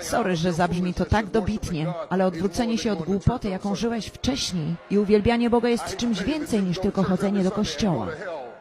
Sorry, że zabrzmi to tak dobitnie, ale odwrócenie się od głupoty, jaką żyłeś wcześniej i uwielbianie Boga jest czymś więcej niż tylko chodzenie do kościoła.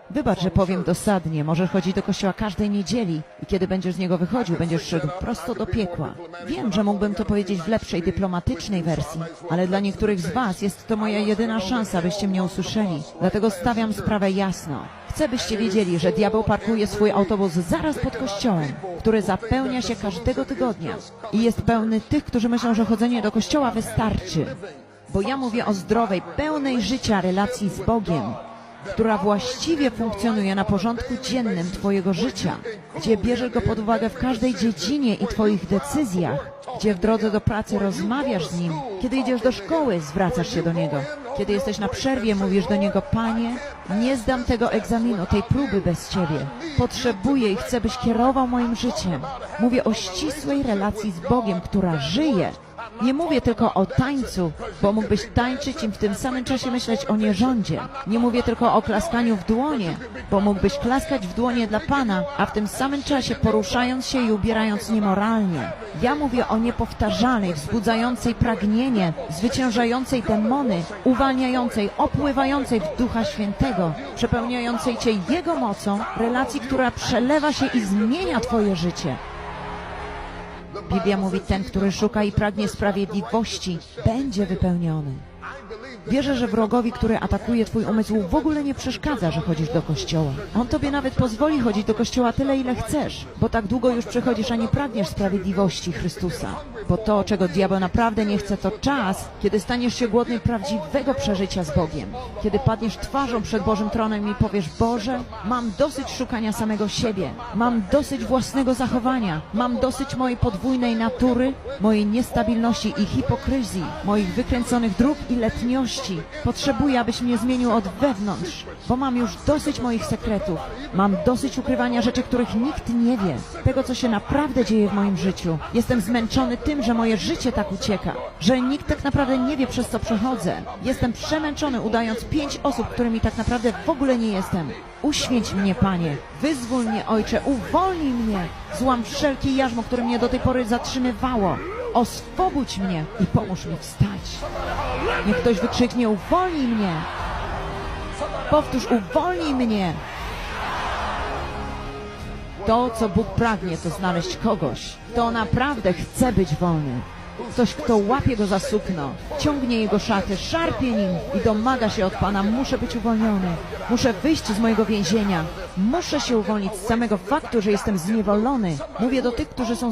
Wybacz, że powiem dosadnie, możesz chodzić do kościoła każdej niedzieli i kiedy będziesz z niego wychodził, będziesz szedł prosto do piekła. Wiem, że mógłbym to powiedzieć w lepszej, dyplomatycznej wersji, ale dla niektórych z was jest to moja jedyna szansa, byście mnie usłyszeli. Dlatego stawiam sprawę jasno. Chcę, byście wiedzieli, że diabeł parkuje swój autobus zaraz pod kościołem, który zapełnia się każdego tygodnia i jest pełny tych, którzy myślą, że chodzenie do kościoła wystarczy. Bo ja mówię o zdrowej, pełnej życia relacji z Bogiem, która właściwie funkcjonuje na porządku dziennym Twojego życia, gdzie bierzesz go pod uwagę w każdej dziedzinie i Twoich decyzjach, gdzie w drodze do pracy rozmawiasz z nim, kiedy idziesz do szkoły, zwracasz się do niego, kiedy jesteś na przerwie, mówisz do niego, Panie, nie zdam tego egzaminu, tej próby bez Ciebie. Potrzebuję i chcę, byś kierował moim życiem. Mówię o ścisłej relacji z Bogiem, która żyje. Nie mówię tylko o tańcu, bo mógłbyś tańczyć i w tym samym czasie myśleć o nierządzie. Nie mówię tylko o klaskaniu w dłonie, bo mógłbyś klaskać w dłonie dla Pana, a w tym samym czasie poruszając się i ubierając niemoralnie. Ja mówię o niepowtarzalnej, wzbudzającej pragnienie, zwyciężającej demony, uwalniającej, opływającej w Ducha Świętego, przepełniającej Cię Jego mocą, relacji, która przelewa się i zmienia Twoje życie. Biblia mówi, ten, który szuka i pragnie sprawiedliwości, będzie wypełniony. Wierzę, że wrogowi, który atakuje twój umysł, w ogóle nie przeszkadza, że chodzisz do kościoła. On tobie nawet pozwoli chodzić do kościoła tyle, ile chcesz, bo tak długo już przychodzisz, a nie pragniesz sprawiedliwości Chrystusa. Bo to, czego diabeł naprawdę nie chce, to czas, kiedy staniesz się głodny prawdziwego przeżycia z Bogiem. Kiedy padniesz twarzą przed Bożym tronem i powiesz, Boże, mam dosyć szukania samego siebie, mam dosyć własnego zachowania, mam dosyć mojej podwójnej natury, mojej niestabilności i hipokryzji, moich wykręconych dróg i letniości. Potrzebuję, abyś mnie zmienił od wewnątrz, bo mam już dosyć moich sekretów. Mam dosyć ukrywania rzeczy, których nikt nie wie. Tego, co się naprawdę dzieje w moim życiu. Jestem zmęczony tym, że moje życie tak ucieka, że nikt tak naprawdę nie wie, przez co przechodzę. Jestem przemęczony, udając pięć osób, którymi tak naprawdę w ogóle nie jestem. Uświęć mnie, Panie. Wyzwól mnie, Ojcze. Uwolnij mnie. Złam wszelkie jarzmo, które mnie do tej pory zatrzymywało. Oswobódź mnie i pomóż mi wstać. Niech ktoś wykrzyknie, uwolnij mnie. Powtórz, uwolnij mnie. To, co Bóg pragnie, to znaleźć kogoś, kto naprawdę chce być wolny. Ktoś, kto łapie go za sukno, ciągnie jego szaty, szarpie nim i domaga się od Pana, muszę być uwolniony. Muszę wyjść z mojego więzienia. Muszę się uwolnić z samego faktu, że jestem zniewolony. Mówię do tych, którzy są